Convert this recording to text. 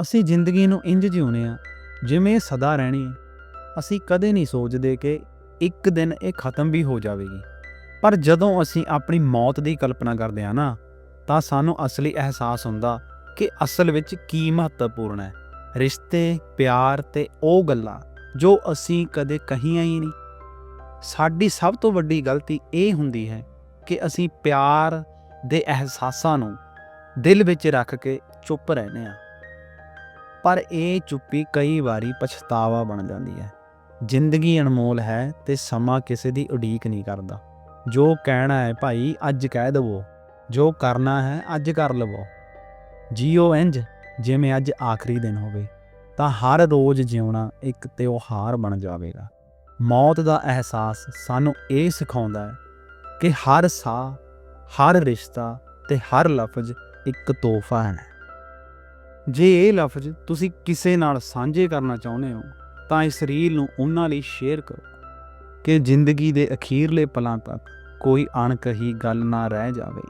ਅਸੀਂ ਜ਼ਿੰਦਗੀ ਨੂੰ ਇੰਜ ਜਿਉਨੇ ਆ, ਜਿਵੇਂ ਇਹ ਸਦਾ ਰਹਿਣੀ ਅਸੀਂ ਕਦੇ ਨਹੀਂ ਸੋਚਦੇ ਕਿ ਇੱਕ ਦਿਨ ਇਹ ਖਤਮ ਵੀ ਹੋ ਜਾਵੇਗੀ। ਪਰ ਜਦੋਂ ਅਸੀਂ ਆਪਣੀ ਮੌਤ ਦੀ ਕਲਪਨਾ ਕਰਦੇ ਹਾਂ ਨਾ, ਤਾਂ ਸਾਨੂੰ ਅਸਲੀ ਅਹਿਸਾਸ ਹੁੰਦਾ ਕਿ ਅਸਲ ਵਿੱਚ ਕੀ ਮਹੱਤਵਪੂਰਨ ਹੈ। ਰਿਸ਼ਤੇ, ਪਿਆਰ ਤੇ ਉਹ ਗੱਲਾਂ ਜੋ ਅਸੀਂ ਕਦੇ ਕਹੀਆਂ ਹੀ ਨਹੀਂ। ਸਾਡੀ ਸਭ ਤੋਂ ਵੱਡੀ ਗਲਤੀ ਇਹ ਹੁੰਦੀ ਹੈ ਕਿ ਅਸੀਂ ਪਿਆਰ ਦੇ ਅਹਿਸਾਸਾਂ ਨੂੰ ਦਿਲ ਵਿੱਚ ਰੱਖ ਕੇ ਚੁੱਪ ਰਹਿੰਦੇ ਹਾਂ। ਪਰ ਇਹ ਚੁੱਪੀ ਕਈ ਵਾਰੀ ਪਛਤਾਵਾ ਬਣ ਜਾਂਦੀ ਹੈ। ਜ਼ਿੰਦਗੀ ਅਨਮੋਲ ਹੈ ਤੇ ਸਮਾਂ ਕਿਸੇ ਦੀ ਉਡੀਕ ਨਹੀਂ ਕਰਦਾ। ਜੋ ਕਹਿਣਾ ਹੈ, ਭਾਈ, ਅੱਜ ਕਹਿ ਦਵੋ। ਜੋ ਕਰਨਾ ਹੈ, ਅੱਜ ਕਰ ਲਵੋ। ਜੀਓ ਇੰਜ ਜਿਵੇਂ ਅੱਜ ਆਖਰੀ ਦਿਨ ਹੋਵੇ, ਤਾਂ ਹਰ ਰੋਜ਼ ਜਿਉਣਾ ਇੱਕ ਤਿਉਹਾਰ ਬਣ ਜਾਵੇਗਾ। ਮੌਤ ਦਾ ਅਹਿਸਾਸ ਸਾਨੂੰ ਇਹ ਸਿਖਾਉਂਦਾ ਹੈ ਕਿ ਹਰ ਸਾਹ, ਹਰ ਰਿਸ਼ਤਾ ਤੇ ਹਰ ਲਫ਼ਜ਼ ਇੱਕ ਤੋਹਫਾ ਹੈ। ਜੇ ਇਹ ਲਫ਼ਜ਼ ਤੁਸੀਂ ਕਿਸੇ ਨਾਲ ਸਾਂਝੇ ਕਰਨਾ ਚਾਹੁੰਦੇ ਹੋ, ਤਾਂ ਇਸ ਰੀਲ ਨੂੰ ਉਹਨਾਂ ਲਈ ਸ਼ੇਅਰ ਕਰੋ ਕਿ ਜ਼ਿੰਦਗੀ ਦੇ ਅਖੀਰਲੇ ਪਲਾਂ ਤੱਕ ਕੋਈ ਅਣਕਹੀ ਗੱਲ ਨਾ ਰਹਿ ਜਾਵੇ।